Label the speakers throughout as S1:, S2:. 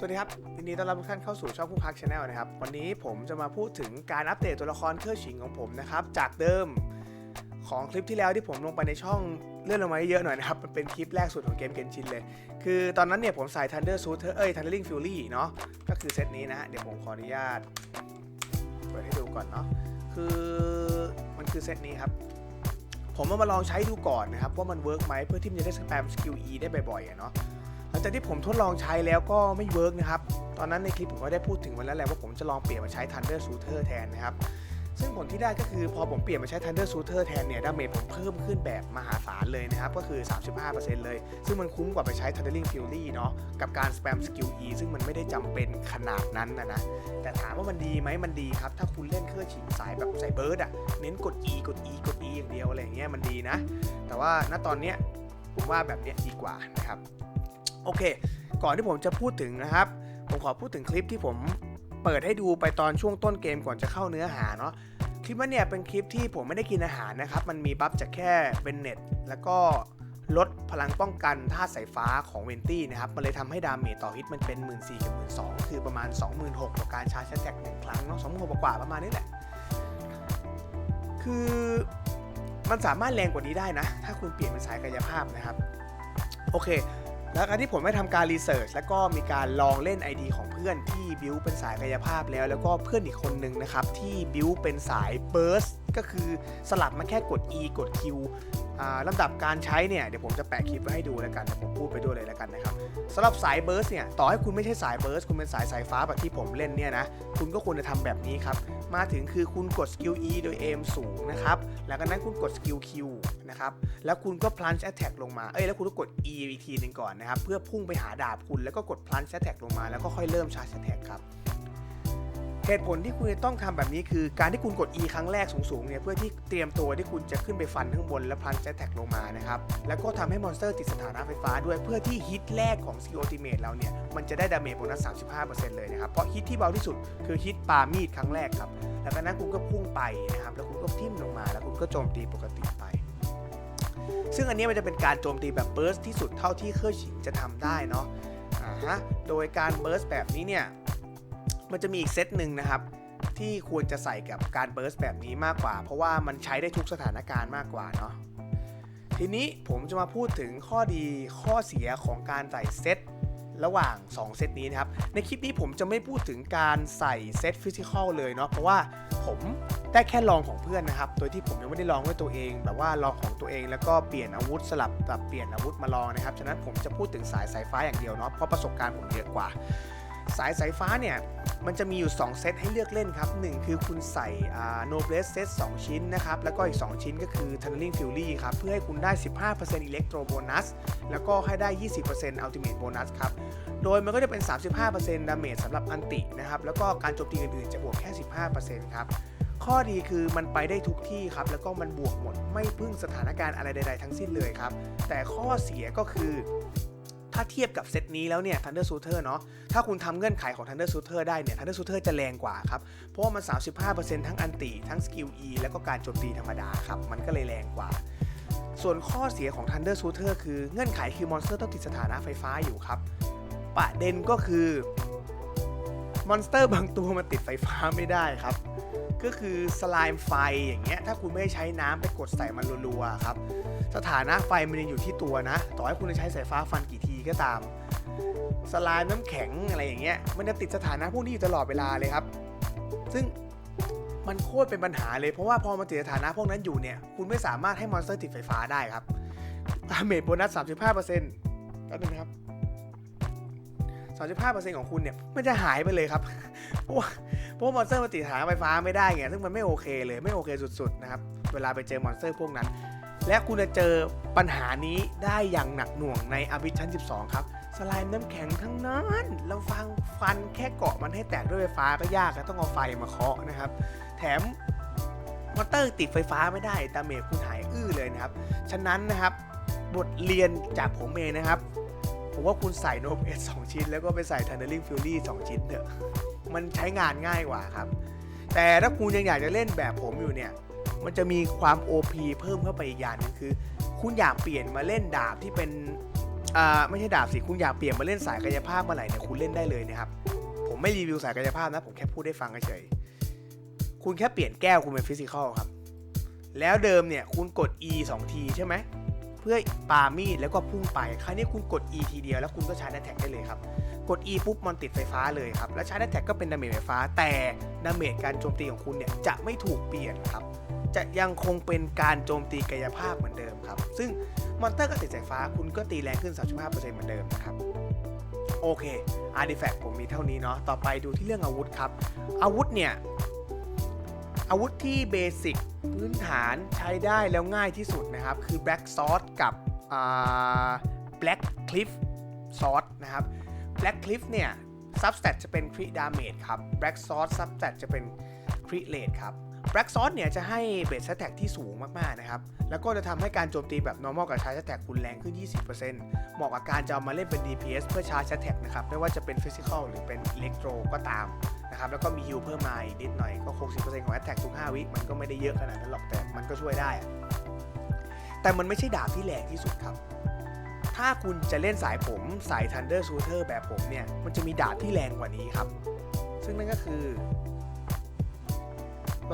S1: สวัสดีครับยินดีต้อนรับทุกท่านเข้าสู่ช่องผู้พักชาแนลนะครับ วันนี้ผมจะมาพูดถึงการอัปเดตตัวละครเครื่องฉิงของผมนะครับ จากเดิมของคลิปที่แล้วที่ผมลงไปในช่องเลื่อนลงมาเยอะหน่อยนะครับ มันเป็นคลิปแรกสุดของเกมเกนชินเลย คือตอนนั้นเนี่ยผมใส่ Thunder Suit เอ้ย Thundering Fury เนาะก็คือเซตนี้นะเดี๋ยวผมขออนุญาตเปิดให้ดูก่อนเนาะคือมันคือเซตนี้ครับผมเอามาลองใช้ดูก่อนนะครับว่ามันเวิร์กไหมเพื่อที่มันจะได้สแปมสกิล E ได้บ่อยๆเนาะ ลังจากที่ผมทดลองใช้แล้วก็ไม่เวิร์กนะครับ ตอนนั้นในคลิปผมก็ได้พูดถึงไว้แล้วแหละว่าผมจะลองเปลี่ยนมาใช้ Thunder Shooter แทนนะครับ ซึ่งผลที่ได้ก็คือพอผมเปลี่ยนมาใช้ Thunder Shooter แทนเนี่ย ดาเมจผมเพิ่มขึ้นแบบมหาศาลเลยนะครับ ก็คือ 35%เลย ซึ่งมันคุ้มกว่าไปใช้ Thundering Fury เนาะ กับการ spam skill E ซึ่งมันไม่ได้จำเป็นขนาดนั้นนะนะ แต่ถามว่ามันดีไหมมันดีครับ ถ้าคุณเล่นเครื่องฉิงสายแบบสายเบิร์ดอะเน้นกด E กด E กด E อย่างเดียวอะไรอย่างเงี้ยมันดีนะ แต่ว่าณตอนเนี้ยผมว่าแบบเนี้ยดีกว่านะครับ โอเค ก่อนที่ผมจะพูดถึงนะครับ ผมขอพูดถึงคลิปที่ผมเปิดให้ดูไปตอนช่วงต้นเกมก่อนจะเข้าเนื้อหาเนาะคลิปนั้นเนี่ยเป็นคลิปที่ผมไม่ได้กินอาหารนะครับ มันมีบัฟจากแค่เบนเน็ตแล้วก็ลดพลังป้องกันธาสายฟ้าของเวนตี้นะครับ มันเลยทำให้ดาเมจต่อฮิตมันเป็น 1 4ื่นสกับหมื่นสคือประมาณ 26,000ต่อการชาร์จแท็กหนึ่งครั้งเนาะสองหมื่นกว่าประมาณนี้แหละ คือมันสามารถแรงกว่านี้ได้นะ ถ้าคุณเปลี่ยนเป็นสายกายภาพนะครับ โอเค แล้วการที่ผมได้ทำการรีเสิร์ชแล้วก็มีการลองเล่น ID ของเพื่อนที่บิวเป็นสายกายภาพแล้ว แล้วก็เพื่อนอีกคนนึงนะครับ ที่บิวเป็นสายเบิร์สก็คือสลับมาแค่กด E กด Q อ่าลำดับการใช้เนี่ยเดี๋ยวผมจะแปะคลิปไว้ให้ดูแล้วกันผมพูดไปด้วยเลยแล้วกันนะครับสำหรับสายเบิร์สเนี่ยต่อให้คุณไม่ใช่สายเบิร์สคุณเป็นสายสายฟ้าแบบที่ผมเล่นเนี่ยนะคุณก็ควรจะทำแบบนี้ครับมาถึงคือคุณกดสกิล E โดย aim สูงนะครับแล้วก็นั้นคุณกดสกิล Q นะครับ แล้วคุณก็ plunge attack ลงมา เอ้ย แล้วคุณก็กด E อีกทีหนึ่งก่อนนะครับ เพื่อพุ่งไปหาดาบคุณ แล้วก็กด plunge attack ลงมา แล้วก็ค่อยเริ่ม charge attack ครับ เหตุผลที่คุณต้องทำแบบนี้คือ การที่คุณกด E ครั้งแรกสูงๆ เนี่ย เพื่อที่เตรียมตัวที่คุณจะขึ้นไปฟันข้างบนแล้ว plunge attack ลงมานะครับ แล้วก็ทำให้มอนสเตอร์ติดสถานะไฟฟ้าด้วย เพื่อที่ฮิตแรกของ skill ultimate เราเนี่ย มันจะได้ดาเมจโบนัส35%เลยนะครับ เพราะฮิตที่เบาที่สุดคือฮิตปามีดครั้งแรกครับแล้วก็นั้นคุณก็พุ่งไปนะครับ แล้วคุณก็ทิ่มลงมา แล้วคุณก็โจมตีปกติไป ซึ่งอันนี้มันจะเป็นการโจมตีแบบเบิร์สที่สุดเท่าที่เคอร์ชิงจะทำได้เนาะอ่าฮะโดยการเบิร์สแบบนี้เนี่ยมันจะมีอีกเซตหนึ่งนะครับที่ควรจะใส่กับการเบิร์สแบบนี้มากกว่า เพราะว่ามันใช้ได้ทุกสถานการณ์มากกว่าเนาะทีนี้ผมจะมาพูดถึงข้อดีข้อเสียของการใส่เซต ระหว่าง 2 เซตนี้นะครับ ในคลิปนี้ผมจะไม่พูดถึงการใส่เซตฟิสิกอลเลยเนาะเพราะว่าผมได้แค่ลองของเพื่อนนะครับ โดยที่ผมยังไม่ได้ลองด้วยตัวเอง แบบว่าลองของตัวเองแล้วก็เปลี่ยนอาวุธสลับแบบเปลี่ยนอาวุธมาลองนะครับ ฉะนั้นผมจะพูดถึงสายสายฟ้าอย่างเดียวเนาะ เพราะประสบการณ์ผมเยอะกว่า สายสายฟ้าเนี่ยมันจะมีอยู่ 2 เซตให้เลือกเล่นครับ 1 คือคุณใส่อ่า Noblesse Set 2ชิ้นนะครับ แล้วก็อีก 2 ชิ้นก็คือ Tunneling Fury ครับ เพื่อให้คุณได้ 15% Electro Bonus แล้วก็ให้ได้ 20% Ultimate Bonus ครับ โดยมันก็จะเป็น 35%ดาเมจสำหรับอันตินะครับ แล้วก็การโจมตีอื่นๆ จะบวกแค่ 15%ครับ ข้อดีคือมันไปได้ทุกที่ครับ แล้วก็มันบวกหมดไม่พึ่งสถานการณ์อะไรใด ๆ ทั้งสิ้นเลยครับ แต่ข้อเสียก็คือ ถ้าเทียบกับเซตนี้แล้วเนี่ย Thunder Shooter เนาะ ถ้าคุณทำเงื่อนไขของ Thunder Shooter ได้เนี่ย Thunder Shooter จะแรงกว่าครับ เพราะว่ามัน 35%ทั้งอันติทั้งสกิล E แล้วก็การโจมตีธรรมดาครับ มันก็เลยแรงกว่า ส่วนข้อเสียของ Thunder Shooter คือเงื่อนไขคือมอนสเตอร์ต้องติดสถานะไฟฟ้าอยู่ครับ ประเด็นก็คือมอนสเตอร์บางตัวมันติดไฟฟ้าไม่ได้ครับก็คือสไลม์ไฟอย่างเงี้ยถ้าคุณไม่ใช้น้ำไปกดใส่มันรัวๆครับ สถานะไฟมันยังอยู่ที่ตัวนะ ต่อให้คุณจะใช้สายฟ้าฟันกี่ที ก็ตามสไลม์น้ำแข็งอะไรอย่างเงี้ยมันจะติดสถานะพวกนี้อยู่ตลอดเวลาเลยครับ ซึ่งมันโคตรเป็นปัญหาเลยเพราะว่าพอมาติดสถานะพวกนั้นอยู่เนี่ยคุณไม่สามารถให้มอนสเตอร์ติดไฟฟ้าได้ครับดาเมจโบนัส 35%ก็นึงนะครับ35%ของคุณเนี่ยมันจะหายไปเลยครับ เพราะว่าเพราะมอนสเตอร์มันติดสถานะไฟฟ้าไม่ได้ไงซึ่งมันไม่โอเคเลยไม่โอเคสุดๆนะครับ เวลาไปเจอมอนสเตอร์พวกนั้น และคุณจะเจอปัญหานี้ได้อย่างหนักหน่วงในอบิชั้น 12 ครับ สไลม์น้ำแข็งทั้งนั้นเราฟังฟันแค่เกาะมันให้แตกด้วยไฟฟ้าก็ยากแล้วต้องเอาไฟมาเคาะนะครับ แถมมอเตอร์ติดไฟฟ้าไม่ได้ดาเมจคุณหายอื้อเลยนะครับ ฉะนั้นนะครับบทเรียนจากผมเองนะครับ ผมว่าคุณใส่โนบเอสสองชิ้น แล้วก็ไปใส่ Thundering Fury 2ชิ้นเถอะ มันใช้งานง่ายกว่าครับ แต่ถ้าคุณยังอยากจะเล่นแบบผมอยู่เนี่ย มันจะมีความ OP เพิ่มเข้าไปอีกอย่างนึงคือ คุณอยากเปลี่ยนมาเล่นดาบที่เป็นอ่าไม่ใช่ดาบสิคุณอยากเปลี่ยนมาเล่นสายกายภาพเมื่อไหร่เนี่ยคุณเล่นได้เลยนะครับผมไม่รีวิวสายกายภาพนะ ผมแค่พูดให้ฟังเฉยคุณแค่เปลี่ยนแก้วคุณเป็นฟิสิกอลครับ แล้วเดิมเนี่ยคุณกด E 2 ทีใช่ไหมเพื่อปามีดแล้วก็พุ่งไป คราวนี้คุณกด E ทีเดียวแล้วคุณก็ชาร์จแท็กได้เลยครับ กด E ปุ๊บมันติดไฟฟ้าเลยครับ แล้วชาร์จแท็กก็เป็นดาเมจไฟฟ้า แต่ดาเมจการโจมตีของคุณเนี่ยจะไม่ถูกเปลี่ยนครับ จะยังคงเป็นการโจมตีกายภาพเหมือนเดิมครับ ซึ่งมอนเตอร์ก็ติดสายฟ้าคุณก็ตีแรงขึ้น 35%เหมือนเดิมนะครับ โอเคอาร์ติแฟกต์ผมมีเท่านี้เนาะต่อไปดูที่เรื่องอาวุธครับ อาวุธเนี่ย อาวุธที่เบสิกพื้นฐานใช้ได้แล้วง่ายที่สุดนะครับ คือ Black Sword กับอ่า Black Cliff Sword นะครับ Black Cliff เนี่ย Substat จะเป็น Crit Damage ครับ Black Sword Substat จะเป็น Crit Rate ครับ Black Sword เนี่ยจะให้ Base Attack ที่สูงมากๆนะครับ แล้วก็จะทำให้การโจมตีแบบ normal กับ Charge Attack คุณแรงขึ้น 20%เหมาะกับการจะเอามาเล่นเป็น DPS เพื่อ Charge Attack นะครับ ไม่ว่าจะเป็น Physical หรือเป็น Electro ก็ตามนะครับ แล้วก็มีฮิลเพิ่มมาอีกนิดหน่อย ก็ 60%ของ Attack ทุก 5 วิ มันก็ไม่ได้เยอะขนาดนั้นหรอก แต่มันก็ช่วยได้ แต่มันไม่ใช่ดาบที่แรงที่สุดครับ ถ้าคุณจะเล่นสายผมสาย Thunder Shooter แบบผมเนี่ย มันจะมีดาบที่แรงกว่านี้ครับ ซึ่งนั่นก็คือ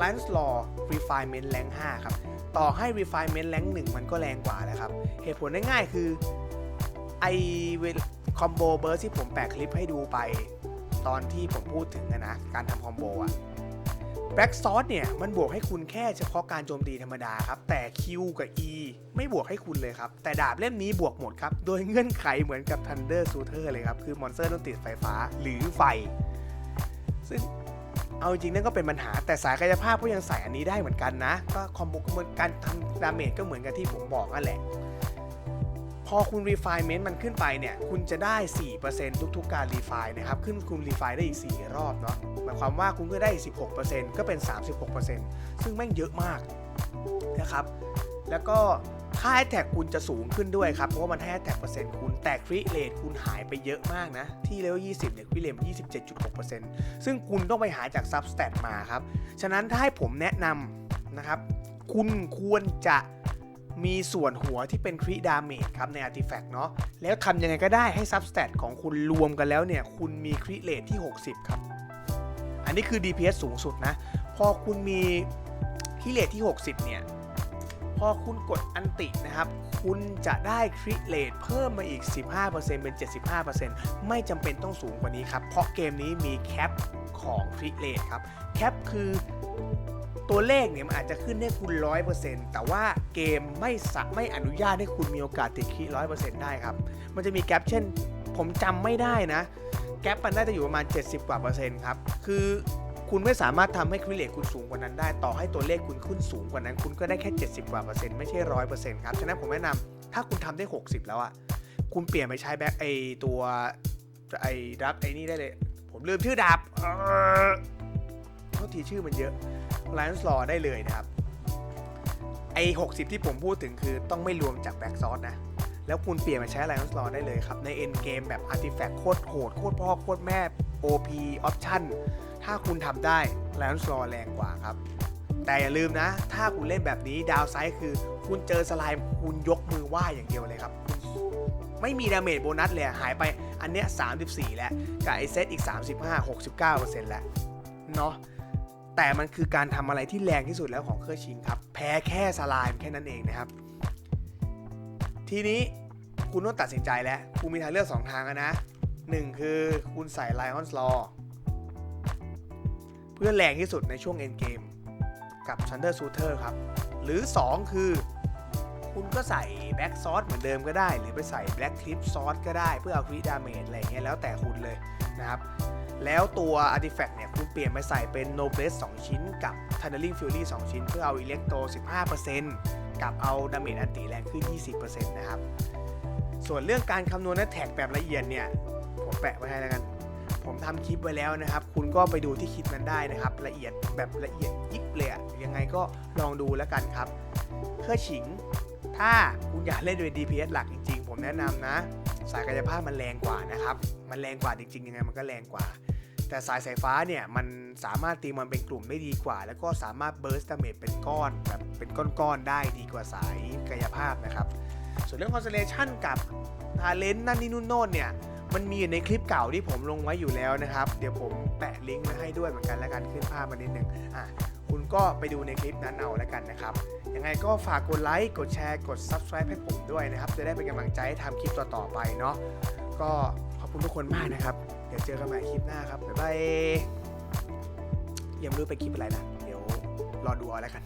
S1: Lance Law Refinement Rank 5 ครับ ต่อให้ Refinement Rank 1 มันก็แรงกว่าแล้วครับ เหตุผลง่ายๆคือไอคอมโบเบิร์ที่ผมแปะคลิปให้ดูไป ตอนที่ผมพูดถึงอะนะ การทำคอมโบอะแบ็กซอ r เนี่ย มันบวกให้คุณแค่เฉพาะการโจมตีธรรมดาครับ แต่ Q กับ E ไม่บวกให้คุณเลยครับ แต่ดาบเล่มนี้บวกหมดครับ โดยเงื่อนไขเหมือนกับ Thunder Shooter เลยครับ คือมอนสเตอร์ต้องติดไฟฟ้าหรือไฟ ซึ่ง เอาจริงนั่นก็เป็นปัญหา แต่สายกายภาพก็ยังใส่อันนี้ได้เหมือนกันนะ ก็คอมโบเหมือนการทำดาเมจก็เหมือนกับที่ผมบอกนั่นแหละ พอคุณ refinement มันขึ้นไปเนี่ย คุณจะได้ 4%ทุกๆ การ refine นะครับ ขึ้นคุณ refine ได้อีก 4 รอบเนาะ หมายความว่าคุณก็ได้อีก 16%ก็เป็น 36%ซึ่งแม่งเยอะมากนะครับ แล้วก็ ค่า attack คุณจะสูงขึ้นด้วยครับ เพราะว่ามันให้ attack เปอร์เซ็นต์คุณ แต่ crit rate คุณหายไปเยอะมากนะ ที่เลเวล20 เนี่ย crit rate มัน27.6%ซึ่งคุณต้องไปหาจาก substat มาครับ ฉะนั้นถ้าให้ผมแนะนำนะครับ คุณควรจะมีส่วนหัวที่เป็นคริดาเมจครับใน Artifact เนาะแล้วทำยังไงก็ได้ให้ Substat ของคุณรวมกันแล้วเนี่ย คุณมีคริเรทที่ 60 ครับ อันนี้คือ DPS สูงสุดนะ พอคุณมีคริเรทที่ 60 เนี่ย พอคุณกดอันตินะครับ คุณจะได้คริเรทเพิ่มมาอีก 15%เป็น 75%ไม่จำเป็นต้องสูงกว่านี้ครับ เพราะเกมนี้มีแคปของคริเรทครับ แคปคือตัวเลขเนี่ยมันอาจจะขึ้นให้คุณ 100%แต่ว่าเกมไม่สะไม่อนุญาตให้คุณมีโอกาสติดคร้อยเปอร์เซ็นได้ครับ มันจะมีแกลบเช่น ผมจำไม่ได้นะ แกลบมันน่าจะอยู่ประมาณ 70 กว่าเปอร์เซ็นต์ครับ คือ คุณไม่สามารถทำให้คริเลตคุณสูงกว่านั้นได้ต่อให้ตัวเลขคุณขึ้นสูงกว่านั้น คุณก็ได้แค่ 70 กว่าเปอร์เซ็นต์ไม่ใช่ร้อยเปอร์เซ็นต์ครับ ฉะนั้นผมแนะนำถ้าคุณทำได้ 60 แล้วอะคุณเปลี่ยนไปใช้แบ็คไอตัวไอดับไอนี่ได้เลย ผมลืมชื่อดาบเอ่อโทษทีชื่อมันเยอะ l i o n s Law ได้เลยนะครับไอ60 ที่ผมพูดถึงคือต้องไม่รวมจากแบ็กซอ r นะ แล้วคุณเปลี่ยนมาใช้ l i o n s Law ได้เลยครับ ใน End Game แบบ Artifact โคตรโหดโคตรพ่อโคตรแม่ OP Option ถ้าคุณทำได้ l i o n s Law แรงกว่าครับ แต่อย่าลืมนะ ถ้าคุณเล่นแบบนี้ดาวไซด์คือ คุณเจอสไลม์คุณยกมือไหว้อย่างเดียวเลยครับ ไม่มีดาเมจโบนัสเลยหายไปอันเนี้ย34 แล้ว กับไอเซตอีก 35 69%แล้วเนาะแต่มันคือการทำอะไรที่แรงที่สุดแล้วของเครื่องชิงครับ แพ้แค่สไลายแค่นั้นเองนะครับ ทีนี้คุณต้องตัดสินใจแล้ว คุณมีทางเลือก 2 ทางอะนะ 1 คือคุณใส่ Lion's Law เพื่อแรงที่สุดในช่วง End Game กับ Thunder Shooter ครับ หรือ 2 คือ คุณก็ใส่ Black Sword เหมือนเดิมก็ได้ หรือไปใส่ Black Clip Sword ก็ได้เพื่อเอา Crit Damage อะไรเงี้ยแล้วแต่คุณเลยนะครับ แล้วตัว Artifact เนี่ย คุณเปลี่ยนมาใส่เป็น Noblesse 2ชิ้น กับ Tunneling Fury 2ชิ้น เพื่อเอา Electro 15%กับเอา Damage อันติแรงขึ้น 20%นะครับ ส่วนเรื่องการคำนวณแท็กแบบละเอียดเนี่ย ผมแปะไว้ให้แล้วกัน ผมทำคลิปไว้แล้วนะครับ คุณก็ไปดูที่คลิปนั้นได้นะครับ ละเอียดแบบละเอียดยิบเลยยังไงก็ลองดูแล้วกันครับ เครื่องฉิง ถ้าคุณอยากเล่นด้วย DPS หลักจริง ๆ ผมแนะนำนะ สายกายภาพมันแรงกว่านะครับ มันแรงกว่าจริงๆยังไงมันก็แรงกว่า แต่สายสายฟ้าเนี่ยมันสามารถตีมันเป็นกลุ่มได้ดีกว่า แล้วก็สามารถเบิร์สดาเมจเป็นก้อนแบบเป็นก้อนๆได้ดีกว่าสายกายภาพนะครับ ส่วนเรื่อง constellation กับ talent นั่นนี่นู่นโน่นเนี่ย มันมีอยู่ในคลิปเก่าที่ผมลงไว้อยู่แล้วนะครับ เดี๋ยวผมแปะลิงก์มาให้ด้วยเหมือนกันแล้วกันขึ้นภาพมานิดนึงอะคุณก็ไปดูในคลิปนั้นเอาแล้วกันนะครับยังไงก็ฝากกดไลค์กดแชร์กด Subscribe ให้ผมด้วยนะครับ จะได้เป็นกำลังใจให้ทำคลิปต่อๆไปเนาะก็ขอบคุณทุกคนมากนะครับ เดี๋ยวเจอกันใหม่คลิปหน้าครับบ๊ายบายยังไม่รู้ไปคลิปอะไรนะเดี๋ยวรอดูเอาแล้วกัน